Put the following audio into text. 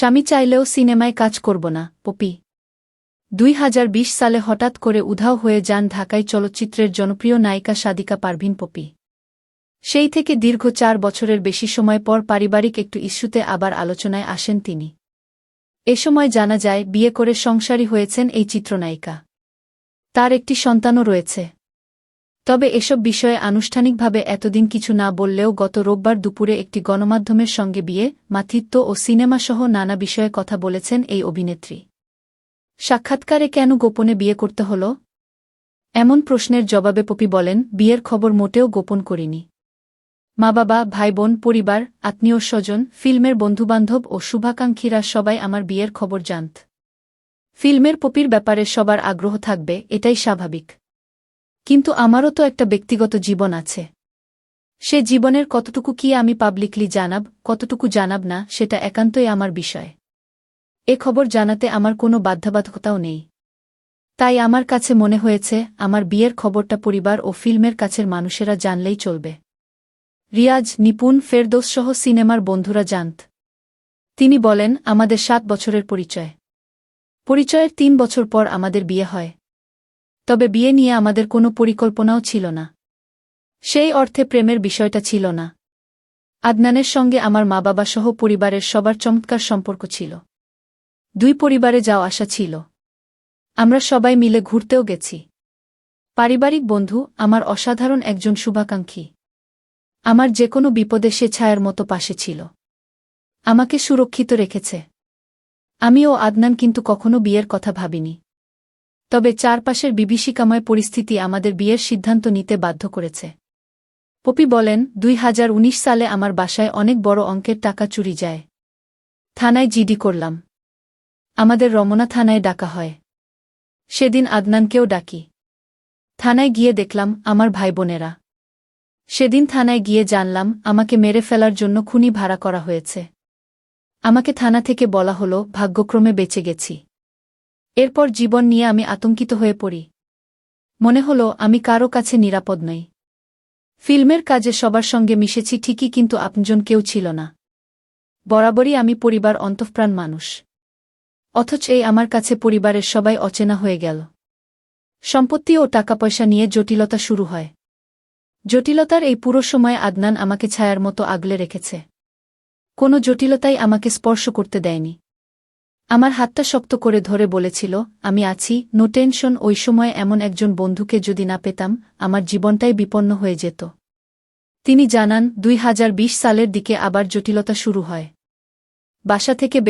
স্বামী চাইলেও সিনেমায় কাজ করব না, পপি। দুই হাজার বিশ সালে হঠাৎ করে উধাও হয়ে যান ঢাকায় চলচ্চিত্রের জনপ্রিয় নায়িকা সাদিকা পারভিন, পপি। সেই থেকে দীর্ঘ চার বছরের বেশি সময় পর পারিবারিক একটু ইস্যুতে আবার আলোচনায় আসেন তিনি। এ সময় জানা যায়, বিয়ে করে সংসারী হয়েছেন এই চিত্রনায়িকা। তার একটি সন্তানও রয়েছে। তবে এসব বিষয়ে আনুষ্ঠানিকভাবে এতদিন কিছু না বললেও গত রোববার দুপুরে একটি গণমাধ্যমের সঙ্গে বিয়ে, মাতৃত্ব ও সিনেমাসহ নানা বিষয়ে কথা বলেছেন এই অভিনেত্রী। সাক্ষাৎকারে কেন গোপনে বিয়ে করতে হল? এমন প্রশ্নের জবাবে পপি বলেন, বিয়ের খবর মোটেও গোপন করিনি। মা বাবা ভাই বোন পরিবার, আত্মীয় স্বজন, ফিল্মের বন্ধুবান্ধব ও শুভাকাঙ্ক্ষীরা সবাই আমার বিয়ের খবর জানত। ফিল্মের পপির ব্যাপারে সবার আগ্রহ থাকবে, এটাই স্বাভাবিক। কিন্তু আমারও তো একটা ব্যক্তিগত জীবন আছে। সে জীবনের কতটুকু কি আমি পাবলিকলি জানাব, কতটুকু জানাব না, সেটা একান্তই আমার বিষয়। এ খবর জানাতে আমার কোনো বাধ্যবাধকতাও নেই। তাই আমার কাছে মনে হয়েছে, আমার বিয়ের খবরটা পরিবার ও ফিল্মের কাছের মানুষেরা জানলেই চলবে। রিয়াজ, নিপুণ ফেরদোসসহ সিনেমার বন্ধুরা জানত। তিনি বলেন, আমাদের সাত বছরের পরিচয়। পরিচয়ের তিন বছর পর আমাদের বিয়ে হয়। তবে বিয়ে নিয়ে আমাদের কোনো পরিকল্পনাও ছিল না। সেই অর্থে প্রেমের বিষয়টা ছিল না। আদনানের সঙ্গে আমার মা বাবা সহ পরিবারের সবার চমৎকার সম্পর্ক ছিল। দুই পরিবারে যাও আসা ছিল। আমরা সবাই মিলে ঘুরতেও গেছি। পারিবারিক বন্ধু, আমার অসাধারণ একজন শুভাকাঙ্ক্ষী। আমার যে কোনো বিপদে সে ছায়ার মতো পাশে ছিল। আমাকে সুরক্ষিত রেখেছে। আমি ও আদনান কিন্তু কখনো বিয়ের কথা ভাবিনি। তবে চারপাশের বিভীষিকাময় পরিস্থিতি আমাদের বিয়ের সিদ্ধান্ত নিতে বাধ্য করেছে। পপি বলেন, দুই হাজার উনিশ সালে আমার বাসায় অনেক বড় অঙ্কের টাকা চুরি যায়। থানায় জিডি করলাম। আমাদের রমনা থানায় ডাকা হয়। সেদিন আদনানকেও ডাকি। থানায় গিয়ে দেখলাম, আমার ভাই বোনেরা সেদিন থানায় গিয়ে জানলাম, আমাকে মেরে ফেলার জন্য খুনি ভাড়া করা হয়েছে। আমাকে থানা থেকে বলা হলো, ভাগ্যক্রমে বেঁচে গেছি। এরপর জীবন নিয়ে আমি আতঙ্কিত হয়ে পড়ি। মনে হলো, আমি কারও কাছে নিরাপদ নই। ফিল্মের কাজে সবার সঙ্গে মিশেছি ঠিকই, কিন্তু আপনজন কেউ ছিল না। বরাবরই আমি পরিবার অন্তঃপ্রাণ মানুষ। অথচ এই আমার কাছে পরিবারের সবাই অচেনা হয়ে গেল। সম্পত্তি ও টাকা পয়সা নিয়ে জটিলতা শুরু হয়। জটিলতার এই পুরো সময় আদনান আমাকে ছায়ার মতো আগলে রেখেছে। কোনো জটিলতাই আমাকে স্পর্শ করতে দেয়নি। আমার হাতটা শক্ত করে ধরে বলেছিল, আমি আছি, নো টেনশন, ওই সময় এমন একজন বন্ধুকে যদি না পেতাম, আমার জীবনটাই বিপন্ন হয়ে যেত। তিনি জানান, দুই হাজার বিশ সালের দিকে আবার জটিলতা শুরু হয়। বাসা থেকে